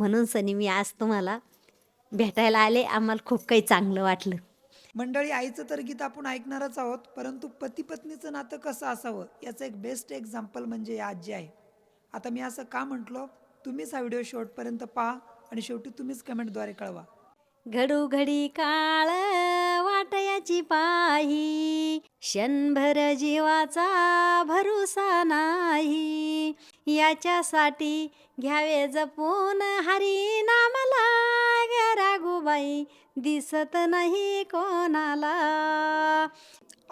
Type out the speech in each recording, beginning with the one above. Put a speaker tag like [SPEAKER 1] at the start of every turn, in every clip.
[SPEAKER 1] म्हणून सनी मी आज तुम्हाला भेटायला आले. आम्हाला खूप काही चांगलं वाटलं.
[SPEAKER 2] मंडळी आईचं तर गीत आपण ऐकणारच आहोत परंतु पती पत्नीचं नातं कसं असावं याचं एक बेस्ट एक्झाम्पल म्हणजे या आजी आहे. आता मी असं का म्हटलो? तुम्हीच हा व्हिडिओ शेवटपर्यंत पहा आणि शेवटी तुम्हीच कमेंटद्वारे कळवा.
[SPEAKER 1] घडोघडी काळ वाटयाची पाही क्षणभर जीवाचा भरोसा नाही. याच्यासाठी घ्यावे जपून हरी नामला ग दिसत नाही कोणाला.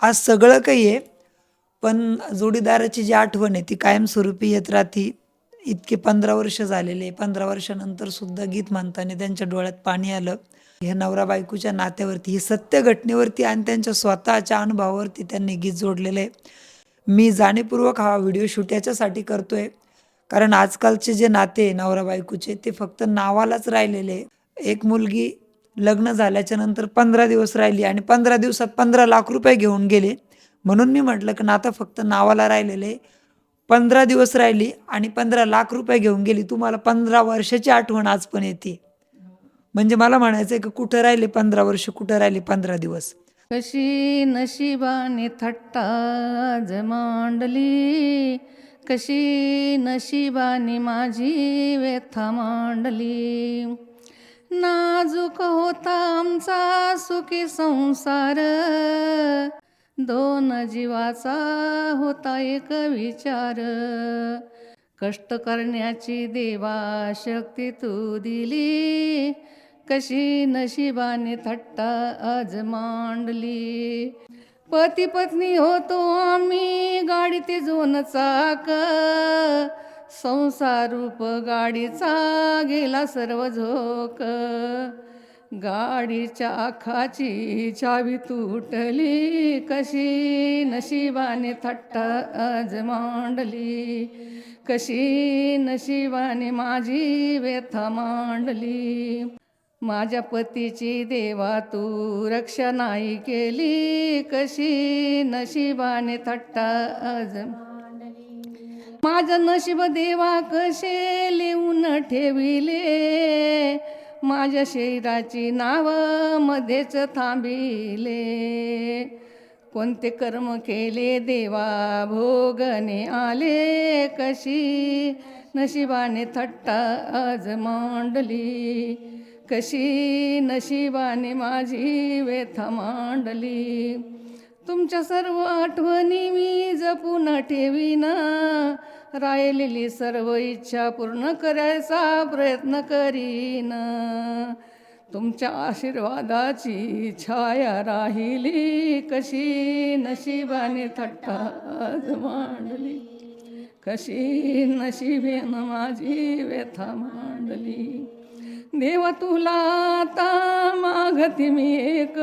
[SPEAKER 2] आज सगळं काही आहे पण जोडीदाराची जी आठवण आहे ती कायमस्वरूपी येत राहती. इतके पंधरा वर्ष झालेले पंधरा वर्षानंतर सुद्धा गीत म्हणताना त्यांच्या डोळ्यात पाणी आलं. ह्या नवरा बायकोच्या नात्यावरती ही सत्य घटनेवरती आणि त्यांच्या स्वतःच्या अनुभवावरती त्यांनी गीत जोडलेलं आहे. मी जाणीवपूर्वक हा व्हिडिओ शूट याच्यासाठी करतो आहे कारण आजकालचे जे नाते नवरा बायकोचे ते फक्त नावालाच राहिलेले एक मुलगी लग्न झाल्याच्यानंतर पंधरा दिवस राहिली आणि पंधरा दिवसात पंधरा लाख रुपये घेऊन गेले. म्हणून मी म्हटलं की नातं फक्त नावाला राहिलेले पंधरा दिवस राहिली आणि पंधरा लाख रुपये घेऊन गेली. तुम्हाला पंधरा वर्षाची आठवण आज पण येते. म्हणजे मला म्हणायचं आहे की कुठं राहिले पंधरा वर्ष कुठं राहिले पंधरा दिवस?
[SPEAKER 3] कशी नशिबाने थट्टा मांडली कशी नशिबाने माझी व्यथा मांडली. नाजूक होता आमचा सुखी संसार दोन जीवाचा होता एक विचार. कष्ट करण्याची देवा शक्ती तू दिली कशी नशिबाने थट्टा आज मांडली. पती पत्नी होतो आम्ही गाडीत जोन चाक. संसारूप गाडीचा गेला सर्व झोक. गाडीच्या आखाची चावी तुटली कशी नशिबाने थट्टा आज मांडली. कशी नशिबाने माझी व्यथा मांडली. माझ्या पतीची देवा तू रक्षा नाही केली कशी? नशिबाने थट्टा अज माझं नशीब देवा कसे लिहून ठेविले? माझ्या शरीराची नाव मध्येच थांबिले. कोणते कर्म केले देवा? भोगने आले कशी? नशिबाने थट्टा आज मांडली. कशी नशिबाने माझी व्यथा मांडली? तुमच्या सर्व आठवणी मी जपून ठेवीना. राहिलेली सर्व इच्छा पूर्ण करायचा प्रयत्न करीन. तुमच्या आशीर्वादाची छाया राहिली. कशी नशिबाने थट्टा आज मांडली. कशी नशिबेन माझी व्यथा मांडली. देव तुला आता मागती मी एक.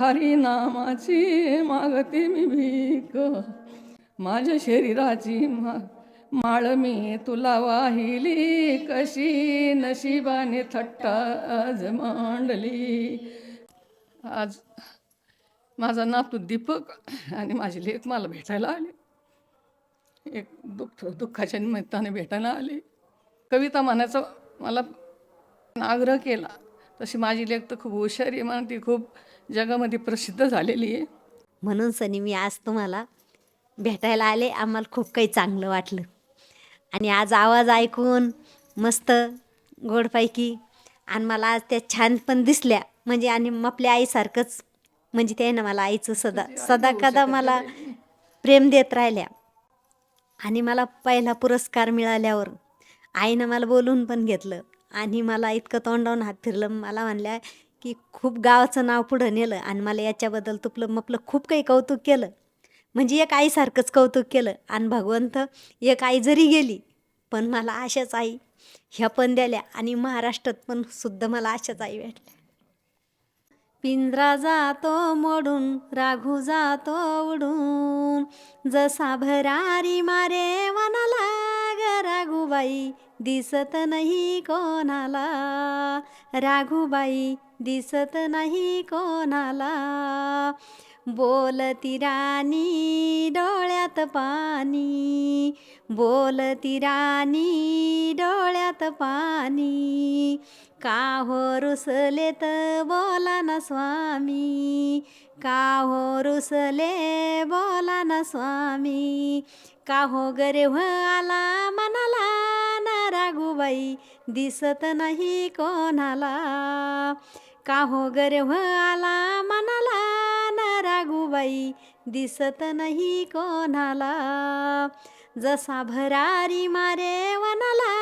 [SPEAKER 3] हरिनामाची मागती मी भीक माझ्या शरीराची मा माळ मी तुला वाहिली. कशी नशिबाने थट्टा आज मांडली. आज माझा नातू दीपक आणि माझी लेख मला भेटायला आली. एक दुःख दुःखाच्या निमित्ताने भेटायला आली. कविता म्हणायचं मला आग्रह केला. तशी माझी लेख तर खूप हुशार आहे म्हणून ती खूप जगामध्ये प्रसिद्ध झालेली आहे.
[SPEAKER 1] म्हणून सनी मी आज तुम्हाला भेटायला आले. आम्हाला खूप काही चांगलं वाटलं. आणि आज आवाज ऐकून मस्त गोडपैकी आणि मला आज त्या छान पण दिसल्या. म्हणजे आणि आपल्या आईसारखंच म्हणजे त्यानं मला आईचं सदा सदा कदा मला प्रेम देत राहिल्या. आणि मला पहिला पुरस्कार मिळाल्यावर आईनं मला बोलून पण घेतलं. आणि मला इतकं तोंडावून हात फिरलं. मला म्हणल्या की खूप गावाचं नाव पुढं नेलं आणि मला याच्याबद्दल तुपलं मपलं खूप काही कौतुक केलं. म्हणजे एक आईसारखंच कौतुक केलं. आणि भगवंत एक आई जरी गेली पण मला अशाच आई ह्या पण द्याल्या आणि महाराष्ट्रात पण सुद्धा मला अशाच आई भेटल्या. पिंजरा जातो मोडून राघू जातो उडून जसा भरारी मारे वनाला ग राघूबाई दिसत नाही कोणाला. राघूबाई दिसत नाही कोणाला. बोलती राणी डोळ्यात पाणी. बोलती राणी डोळ्यात पाणी. का हो रुसलेत बोला ना स्वामी. का हो रुसले बोला ना स्वामी. का हो गरे आला मनाला. ना रागूबाई दिसत नाही कोणाला. का हो गर्व आला मनाला ना रागूबाई दिसत नाही कोणाला. जसा भरारी मारे वनाला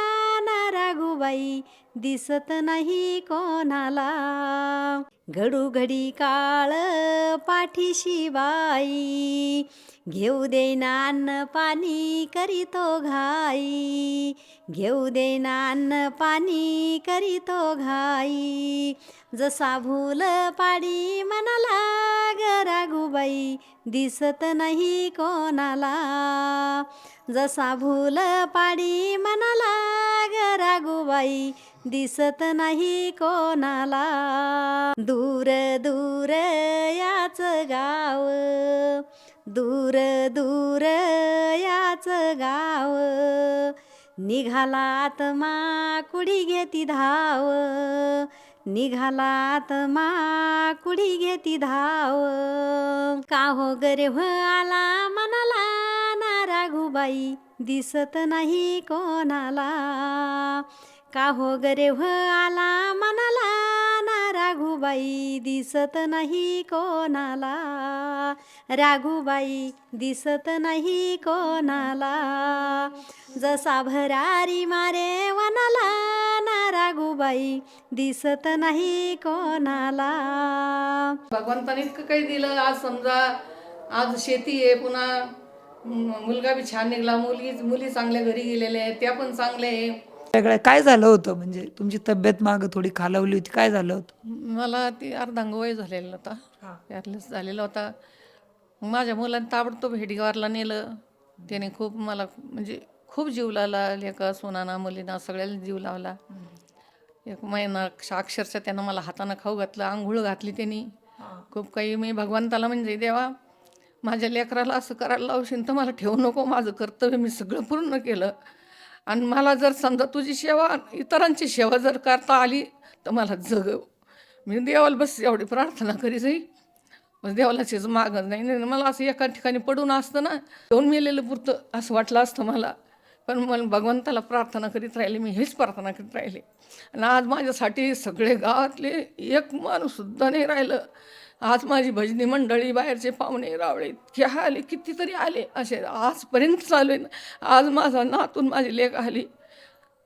[SPEAKER 1] ना रागूबाई दिसत नाही कोणाला. घडू घडी काळ पाठीशी बाई घेऊ दे अन्न पाणी करीतो घाई. घेऊ दे अन्न पाणी करीतो घाई. जसा भूल पाडी मनाला ग दिसत नाही कोणाला. जसा भूल पाडी मनाला ग दिसत नाही कोणाला. दूर दूर याच गाव. दूर दूर याच गाव. निघाला आत्मा कुडी घेती धाव. निघाला आत्मा कुडी घेती धाव. का हो गरे हो आला मनाला ना राघूबाई दिसत नाही कोणाला. का हो गरे व आला मनाला? ना राघूबाई दिसत नाही कोणाला. राघूबाई दिसत नाही कोणाला. जसा भरारी मारे वनाला ना राघूबाई दिसत नाही कोणाला.
[SPEAKER 3] भगवंताने इतकं काही दिलं. आज समजा आज शेती आहे पुन्हा मुलगा बी छान निघाला मुलगी मुली चांगल्या घरी गेलेल्या आहेत त्या पण चांगल्या आहे.
[SPEAKER 2] वेगळं काय झालं होतं? म्हणजे तुमची तब्येत मागं थोडी खालावली होती. काय झालं होतं?
[SPEAKER 3] मला ती अर्धांगवय झालेला होता. पॅरलेस झालेला होता. मग माझ्या मुलाने ताबडतोब हेडगावरला नेलं. त्याने खूप मला म्हणजे खूप जीव लावला. लेका सोनाना मुलीना सगळ्याला जीव लावला. एक महिना अक्षरशः त्यानं मला हातानं खाऊ घातलं. आंघोळ घातली त्यांनी. खूप काही मी भगवंताला म्हणजे देवा माझ्या लेकराला असं करायला लावशील तर मला ठेवू नको. माझं कर्तव्य मी सगळं पूर्ण केलं. आणि मला जर समजा तुझी सेवा इतरांची सेवा जर करता आली तर मला जगव मी देवाला बस एवढी प्रार्थना करी जाई बस देवाला मागत नाही नाही मला असं एका ठिकाणी पडून असतं ना दोन मेलेलं पुरतं असं वाटलं असतं मला. पण मला भगवंताला प्रार्थना करीत राहिले मी हेच प्रार्थना करीत राहिले. आणि आज माझ्यासाठी सगळे गावातले एक माणूससुद्धा नाही राहिलं. आज माझी भजनी मंडळी बाहेरचे पाहुणे रावळे इतके आले कितीतरी आले. असे आजपर्यंत चालू आहे आज माझा नातून माझी लेख आली.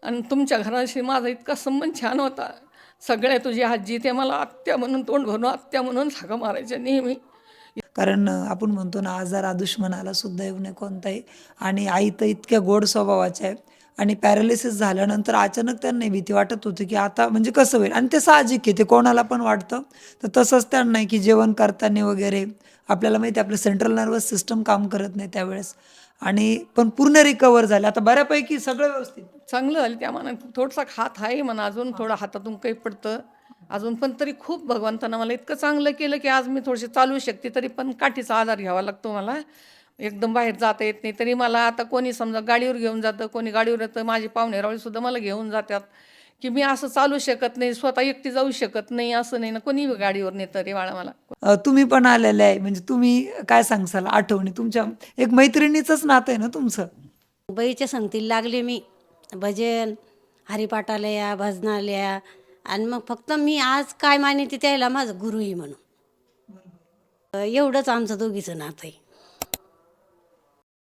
[SPEAKER 3] आणि तुमच्या घराशी माझा इतका संबंध छान होता. सगळ्या तुझी आजी ते मला आत्या म्हणून तोंड भरून आत्या म्हणून हाका मारायच्या नेहमी.
[SPEAKER 2] कारण आपण म्हणतो ना आजार हा दुश्मनाला सुद्धा येऊ नये कोणताही. आणि आई तर इतक्या गोड स्वभावाच्या आहे. आणि पॅरालिसिस झाल्यानंतर अचानक त्यांना भीती वाटत होती की आता म्हणजे कसं होईल? आणि ते साहजिक आहे ते कोणाला पण वाटतं. तर तसंच त्यांना की जेवण करताना वगैरे. आपल्याला माहिती आहे आपलं सेंट्रल नर्वस सिस्टम काम करत नाही त्यावेळेस. आणि पण पूर्ण रिकवर झाले. आता बऱ्यापैकी सगळं व्यवस्थित.
[SPEAKER 3] चांगलं झालं. त्या मनात थोडासा हात आहे म्हणा अजून थोडं हातातून काही पडतं. अजून पण तरी खूप भगवंतानं मला इतकं चांगलं केलं की आज मी थोडीशी चालू शकते तरी पण काठीचा आधार घ्यावा लागतो मला. एकदम बाहेर जाता येत नाही तरी मला आता कोणी समजा गाडीवर घेऊन जातं कोणी गाडीवर येतं माझे पाहुणे रावळीसुद्धा मला घेऊन जातात की मी असं चालू शकत नाही स्वतः एकटी जाऊ शकत नाही असं नाही ना कोणी गाडीवर नेतं रे बाळा मला.
[SPEAKER 2] तुम्ही पण आलेले आहे म्हणजे तुम्ही काय सांगसाल आठवणी तुमच्या एक मैत्रिणीचंच नातं आहे ना तुमचं?
[SPEAKER 4] बाईच्या संगतीला लागले मी भजन हरिपाठाला या भजनाला या आणि मग फक्त मी आज काय मानिते त्याला माझं गुरुही म्हणून. एवढंच आमचं दोघीचं नातं आहे.